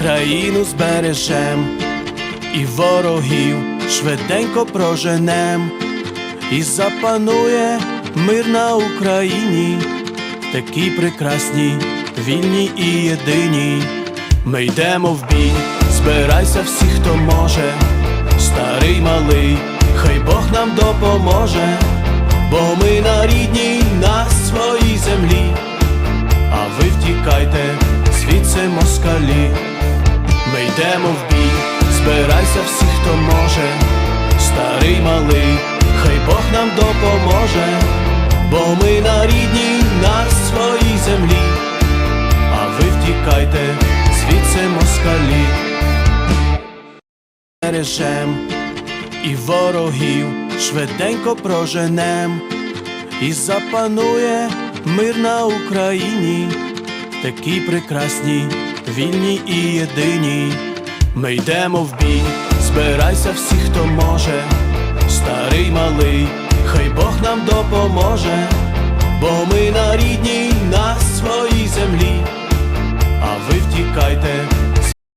Україну збережем, і ворогів швиденько проженем, і запанує мир на Україні, такій прекрасній, вільній і єдиній. Ми йдемо в бій, збирайся всі, хто може, старий малий, хай Бог нам допоможе, бо ми на рідній, на своїй землі, а ви втікайте, звідси москалі. Йдемо в бій, збирайся всі, хто може, старий малий, хай Бог нам допоможе, бо ми на рідній, на своїй землі, а ви втікайте, звідси москалі. Бережем і ворогів швиденько проженем, і запанує мир на Україні, такій прекрасній, вільній і єдиній. Ми йдемо в бій, збирайся всі, хто може, старий малий, хай Бог нам допоможе, бо ми на рідній, на своїй землі, а ви втікайте,